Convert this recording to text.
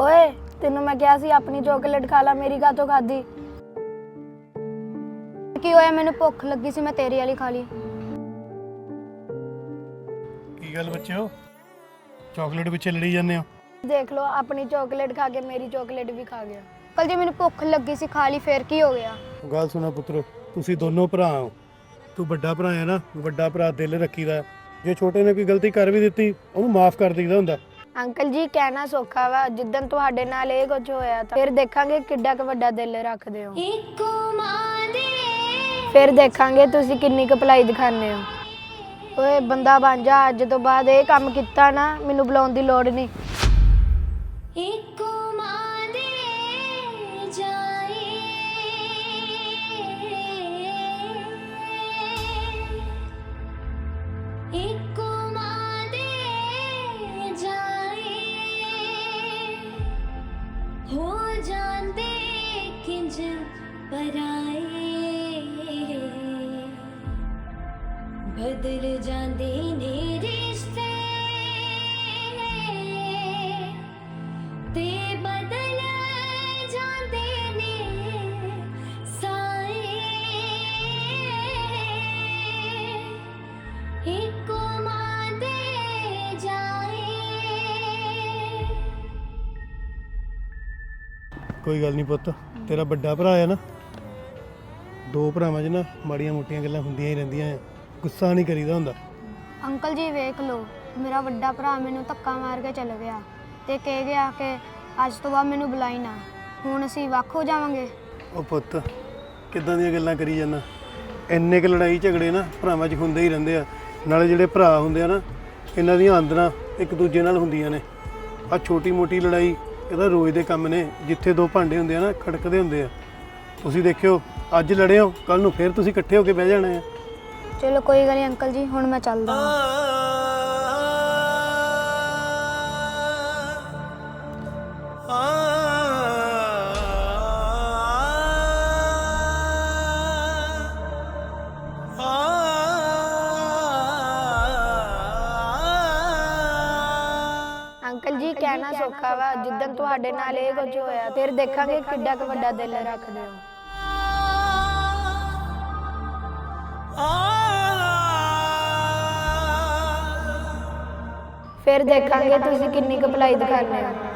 ਓਏ ਤੈਨੂੰ ਮੈਂ ਕਿਹਾ ਸੀ ਆਪਣੀ ਚਾਕਲੇਟ ਖਾ ਲੈ ਮੇਰੀ ਕਾਹਤੋਂ ਖਾਦੀ ਕੀ ਹੋਇਆ ਮੈਨੂੰ ਭੁੱਖ ਲੱਗੀ ਸੀ ਮੈਂ ਤੇਰੀ ਵਾਲੀ ਖਾ ਲਈ। ਕੀ ਗੱਲ ਬੱਚਿਓ? ਚਾਕਲੇਟ ਪਿੱਛੇ ਲੜੀ ਜਾਂਦੇ ਹੋ? ਦੇਖ ਲਓ ਆਪਣੀ ਚਾਕਲੇਟ ਖਾ ਕੇ ਮੇਰੀ ਚਾਕਲੇਟ ਵੀ ਖਾ ਗਿਆ। ਅੰਕਲ ਜੀ ਮੈਨੂੰ ਭੁੱਖ ਲੱਗੀ ਸੀ ਖਾ ਲਈ ਫੇਰ ਕੀ ਹੋ ਗਿਆ? ਗੱਲ ਸੁਣਾ ਪੁੱਤਰ ਤੁਸੀਂ ਦੋਨੋਂ ਭਰਾ ਹੋ। ਤੂੰ ਵੱਡਾ ਭਰਾ ਹੈ ਨਾ ਵੱਡਾ ਭਰਾ ਦਿਲ ਰੱਖੀਦਾ। ਜੇ ਛੋਟੇ ਨੇ ਕੋਈ ਗਲਤੀ ਕਰ ਵੀ ਦਿੱਤੀ ਉਹਨੂੰ ਮਾਫ ਕਰ ਦਈਦਾ ਹੁੰਦਾ। ਅੰਕਲ ਜੀ ਕਹਿਣਾ ਸੌਖਾ ਵਾ ਜਿੱਦਨ ਤੁਹਾਡੇ ਨਾਲ ਇਹ ਕੁਝ ਹੋਇਆ ਤਾਂ ਫਿਰ ਦੇਖਾਂਗੇ ਕਿੱਡਾ ਕੁ ਵੱਡਾ ਦਿਲ ਰੱਖਦੇ ਹੋ। ਫਿਰ ਦੇਖਾਂਗੇ ਤੁਸੀਂ ਕਿੰਨੀ ਕੁ ਭਲਾਈ ਦਿਖਾਉਂਦੇ ਹੋ। ਓਏ ਬੰਦਾ ਬਣ ਜਾ ਅੱਜ ਤੋਂ ਬਾਅਦ ਇਹ ਕੰਮ ਕੀਤਾ ਨਾ ਮੈਨੂੰ ਬੁਲਾਉਣ ਦੀ ਲੋੜ ਨਹੀਂ। ਇੱਕੋ ਮਾਂ ਦੇ ਜਾਏ। ਇੱਕੋ हो जानते किंज पराए। बदल ਕੋਈ ਗੱਲ ਨਹੀਂ ਪੁੱਤ ਤੇਰਾ ਵੱਡਾ ਭਰਾ ਹੈ ਨਾ। ਦੋ ਭਰਾਵਾਂ 'ਚ ਨਾ ਮਾੜੀਆਂ ਮੋਟੀਆਂ ਗੱਲਾਂ ਹੁੰਦੀਆਂ ਹੀ ਰਹਿੰਦੀਆਂ ਆ ਗੁੱਸਾ ਨਹੀਂ ਕਰੀਦਾ ਹੁੰਦਾ। ਅੰਕਲ ਜੀ ਵੇਖ ਲਓ ਮੇਰਾ ਵੱਡਾ ਭਰਾ ਮੈਨੂੰ ਧੱਕਾ ਮਾਰ ਕੇ ਚਲ ਗਿਆ ਤੇ ਕਹਿ ਗਿਆ ਕਿ ਅੱਜ ਤੋਂ ਬਾਅਦ ਮੈਨੂੰ ਬੁਲਾਈ ਨਾ ਹੁਣ ਅਸੀਂ ਵੱਖ ਹੋ ਜਾਵਾਂਗੇ। ਉਹ ਪੁੱਤ ਕਿੱਦਾਂ ਦੀਆਂ ਗੱਲਾਂ ਕਰੀ ਜਾਂਦਾ? ਇੰਨੇ ਕੁ ਲੜਾਈ ਝਗੜੇ ਨਾ ਭਰਾਵਾਂ 'ਚ ਹੁੰਦੇ ਹੀ ਰਹਿੰਦੇ ਆ ਨਾਲੇ ਜਿਹੜੇ ਭਰਾ ਹੁੰਦੇ ਆ ਨਾ ਇਹਨਾਂ ਦੀਆਂ ਆਂਦਰਾਂ ਇੱਕ ਦੂਜੇ ਨਾਲ ਹੁੰਦੀਆਂ ਨੇ। ਆ ਛੋਟੀ ਮੋਟੀ ਲੜਾਈ ਇਹਦਾ ਰੋਜ਼ ਦੇ ਕੰਮ ਨੇ ਜਿੱਥੇ ਦੋ ਭਾਂਡੇ ਹੁੰਦੇ ਆ ਨਾ ਖੜਕਦੇ ਹੁੰਦੇ ਆ ਤੁਸੀਂ ਦੇਖਿਓ ਅੱਜ ਲੜੇ ਹੋ ਕੱਲ ਨੂੰ ਫੇਰ ਤੁਸੀਂ ਇਕੱਠੇ ਹੋ ਕੇ ਬਹਿ ਜਾਣਾ ਆ ਚਲੋ ਕੋਈ ਗੱਲ ਨਹੀਂ ਅੰਕਲ ਜੀ ਹੁਣ ਮੈਂ ਚੱਲਦਾ ਹਾਂ ਅੰਕਲ ਜੀ ਕਹਿਣਾ ਸੌਖਾ ਵਾ ਜਿੱਦਨ ਤੁਹਾਡੇ ਨਾਲ ਇਹ ਕੁਝ ਹੋਇਆ ਫਿਰ ਦੇਖਾਂਗੇ ਕਿੱਡਾ ਕੁ ਵੱਡਾ ਦਿਲ ਰੱਖਦੇ ਹੋ। ਫਿਰ ਦੇਖਾਂਗੇ ਤੁਸੀਂ ਕਿੰਨੀ ਕੁ ਭਲਾਈ ਦਿਖਾਉਂਦੇ ਹੋ।